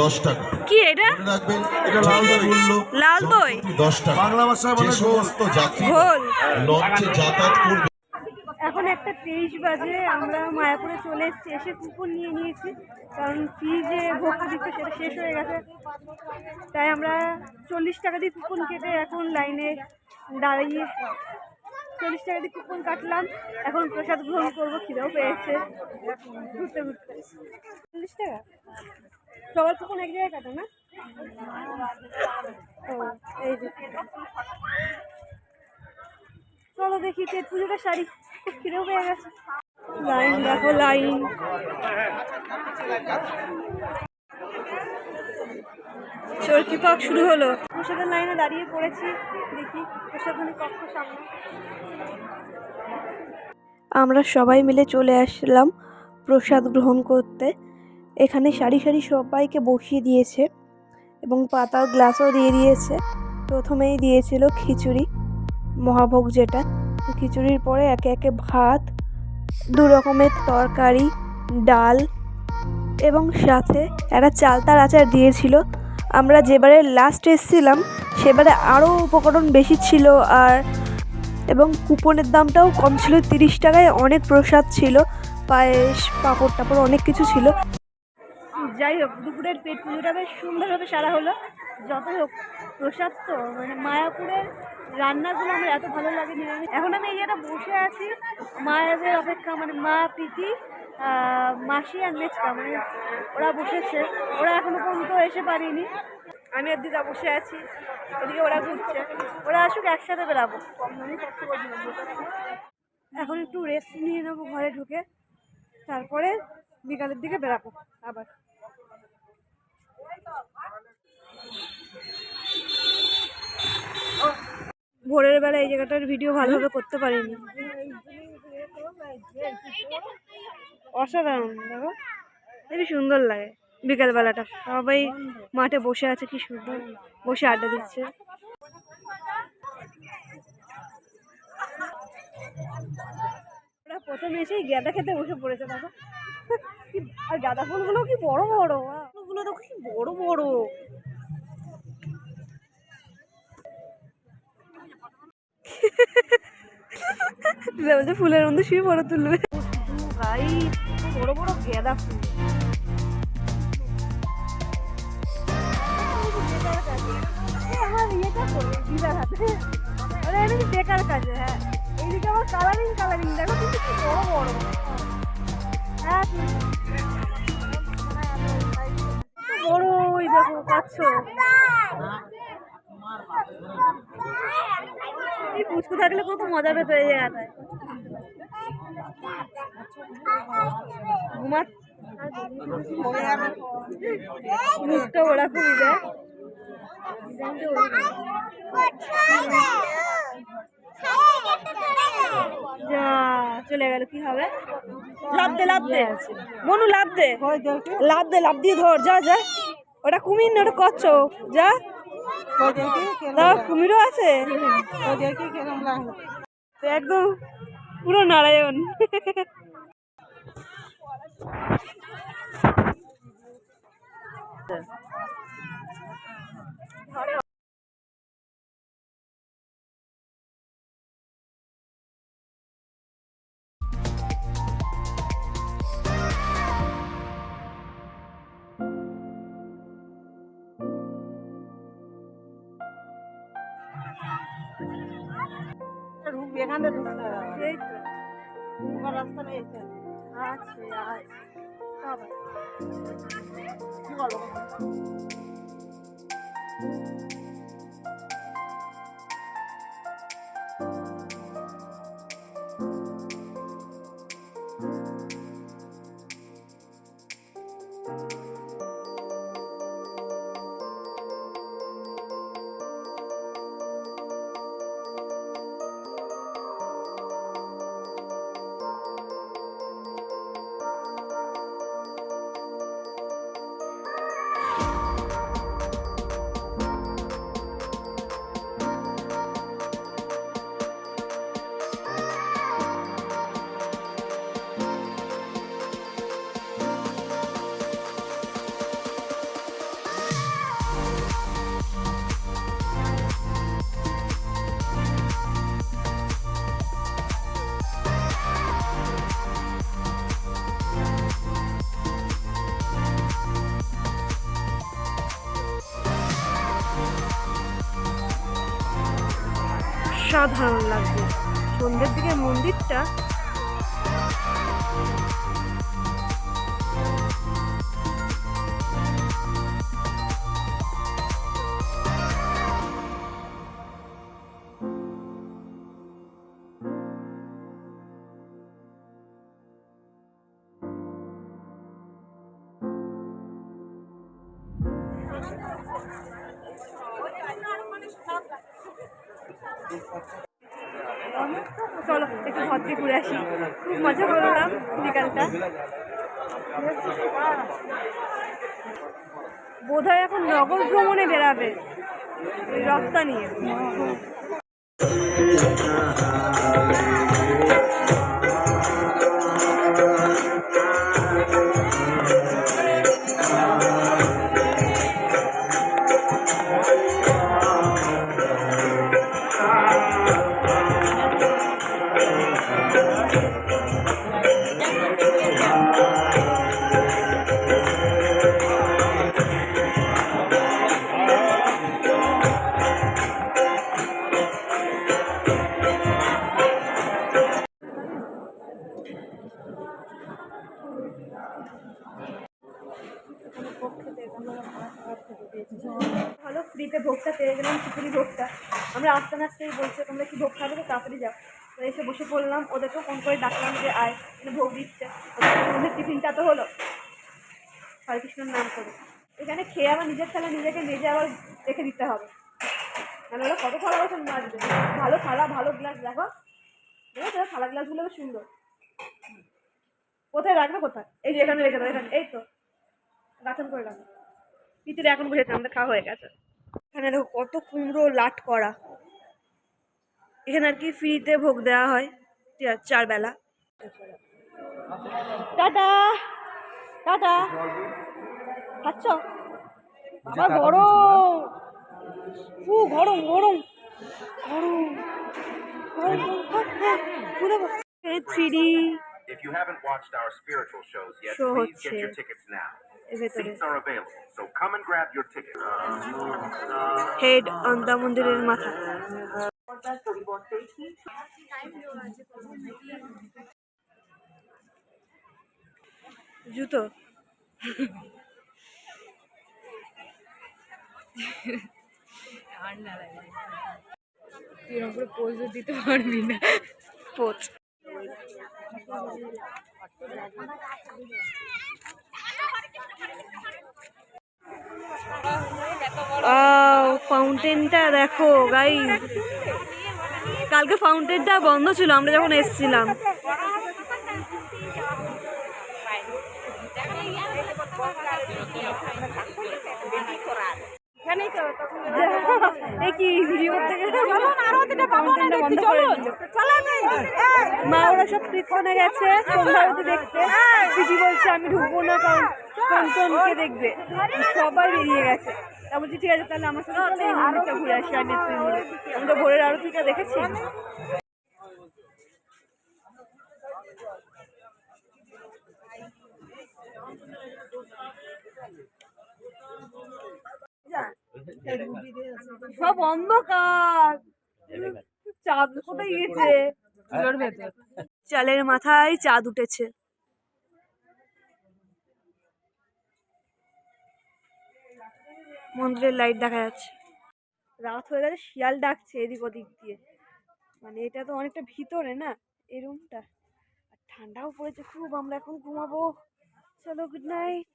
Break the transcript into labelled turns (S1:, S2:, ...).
S1: দশ টাকা।
S2: কি এটা?
S1: রাখবেন এটা লাল দই।
S2: লাল দই?
S1: দশ টাকা।
S3: বাংলা ভাষায় বলে
S1: সমস্ত যাত্রী লঞ্চে যাতায়াত করবে।
S2: এখন একটা তেইশ বাজে আমরা মায়াপুরে চলে এসেছি। এসে কুপন নিয়ে নিয়েছি কারণ ফি যে ভর্তি দিচ্ছে সেটা শেষ হয়ে গেছে। তাই আমরা চল্লিশ টাকা দিয়ে কুপন কেটে এখন লাইনে দাঁড়িয়ে চল্লিশ টাকা দিয়ে কুপন কাটলাম। এখন প্রসাদ গ্রহণ করব খিদেও পেয়েছে। ঘুরতে ঘুরতে। চল্লিশ টাকা? সবার কুপন এক জায়গায় কাটা, না? চলো দেখি পেট পুজোটা শাড়ি কিনেও পেয়ে গেছে। লাইন, দেখো লাইন। চরকি পাক শুরু হলো? প্রসাদের লাইনে দাঁড়িয়ে পড়েছি, দেখি প্রসাদখানি কক্ষ সামনে। আমরা সবাই মিলে চলে আসলাম প্রসাদ গ্রহণ করতে। এখানে সারি সারি সবাইকে বসিয়ে দিয়েছে এবং পাতার গ্লাসও দিয়ে দিয়েছে। প্রথমেই দিয়েছিল খিচুড়ি, মহাভোগ যেটা। খিচুড়ির পরে একে একে ভাত, দু রকমের তরকারি, ডাল এবং সাথে একটা চালতার আচার দিয়েছিল। আমরা যেবারে লাস্ট এসেছিলাম, সেবারে আরও উপকরণ বেশি ছিল আর এবং কুপনের দামটাও কম ছিল, তিরিশ টাকায় অনেক প্রসাদ ছিল, পায়েস পাঁপড় টাপড় অনেক কিছু ছিল। যাই হোক, দুপুরের পেট পুজোটা বেশ সুন্দরভাবে সারা হলো। যতই হোক, প্রসাদ তো মানে মায়াপুরের রান্নাগুলো আমার এত ভালো লাগে এখন আমি এই বসে আছি। মায়েদের অপেক্ষা মানে মা, প্রীতি মাসি আর মেচকা মানে ওরা বসেছে। ওরা এখনও পর্যন্ত এসে পারিনি। আমি আর দিদা বসে আছি। এদিকে ওরা ঘুরছে। ওরা আসুক, একসাথে বেরাবো। এখন একটু রেস্ট নিয়ে নেব ঘরে ঢুকে। তারপরে বিকালের দিকে বেরাবো আবার। ভোরের বেলা এই জায়গাটার ভিডিও ভালোভাবে করতে পারিনি। অসাধারণ, দেখো। খুবই সুন্দর লাগে বিকেল বেলাটা সবাই মাঠে বসে আছে, কি সুন্দর। বসে আড্ডা দিচ্ছে। প্রথমে এসেই গাঁদা খেতে বসে পড়েছে, দেখো। আর গাঁদা ফুলগুলো কি বড় বড় ফুলগুলো দেখো কি বড় বড়। বলছে ফুলের মধ্যে শুয়ে ফটো তুলবে। ভাই বড় বড় গাঁদা ফুল। বেকার কাজে? হ্যাঁ এইদিকে আমার কালারিং কালারিং দেখো কিন্তু বড় বড়। হ্যাঁ বড় ওই দেখো পাচ্ছ এই পুচকু থাকলে কত মজা পেত এই জায়গাটায়। ঘুমা মুখটা ওরকমই দেয়। যা চলে গেল কি হবে? লাভ দে লাভ দে। মনু লাভ দে। লাভ দে লাভ দিয়ে ধর যা যা। ওটা কুমির না ওটা কচ্ছপ। যা। কুমিরও আছে? একদম পুরো নারায়ণ।
S4: এখানে ঢুকতে হবে
S2: এই
S4: রাস্তা নেই এখানে।
S2: আছে সবাই
S4: বলো।
S2: অসাধারণ লাগবে। সন্ধ্যের দিকে মন্দিরটা একটু সত্যি ঘুরে আসি। খুব মজা করলাম বিকালটা? বোধ হয় এখন নগর ভ্রমণে বেরাবে। রপ্তানি নিয়ে পেয়ে গেলাম খিচুড়ি ভোগটা আমরা আসতে না আসতেই বলছে, তোমরা কি ভোগ খাবে? তো তাড়াতাড়ি যাও। তো এসে বসে পড়লাম ওদেরকেও ফোন করে ডাকলাম যে, আয় ভোগ দিচ্ছে। ওদের টিফিনটা তো হলো। হরে কৃষ্ণর নাম করে। এখানে খেয়ে আবার নিজের থালা নিজেকে নিজে আবার রেখে দিতে হবে। মানে ওরা কত বাসন মাজবে ভালো থালা, ভালো গ্লাস দেখো। দেখো থালা গ্লাসগুলো সুন্দর। কোথায় রাখবে, কোথায়? এই যে এখানে রেখে দাও, এখানে। এই তো। গাছন করে রাখো। ভিতরে এখন বসেছে, আমাদের খাওয়া হয়ে গেছে। এখানে দেখো কত কুমড়ো লাট করা। এখানে আর কি ফ্রিতে ভোগ দেওয়া হয়। চার বেলা টাটা টাটা। খাচ্ছ? বাবা গরম। ফু গরম গরম। গরম গরম three D
S3: If you haven't watched our spiritual shows yet,
S2: Show
S3: please get your tickets now. Seats are available, so come and grab your tickets.
S2: Head অন্দা মন্দিরের মাথা জুতো
S5: তুই করে পোজও দিতে পারবি না
S2: পোচ ফাউন্টেনটা দেখো গাই কালকে ফাউন্টেনটা বন্ধ ছিল আমরা যখন এসেছিলাম। কি ভিডিও থেকে ফাউন্টেনটা বন্ধ করে দিল মা ওরা সব পিছনে গেছে সন্ধ্যারতি দেখতে। দিদি বলছে আমি ঢুকবো না কারণ দেখবে। সবাই বেরিয়ে গেছে। তা বলছি ঠিক আছে তাহলে আমার সাথে ঘুরে আসি আমি তুই মিলে আমি তো ভোরের আরতিটা দেখেছি? সব অন্ধকার। চাঁদ কোথায় গিয়েছে? চালের মাথায় চাঁদ উঠেছে। মন্দিরের লাইট দেখা যাচ্ছে। রাত হয়ে গেছে শিয়াল ডাকছে এদিক ওদিক দিয়ে। মানে এটা তো অনেকটা ভিতরে না এই রুমটা আর ঠান্ডাও পড়েছে খুব আমরা এখন ঘুমাবো। চলো গুড নাইট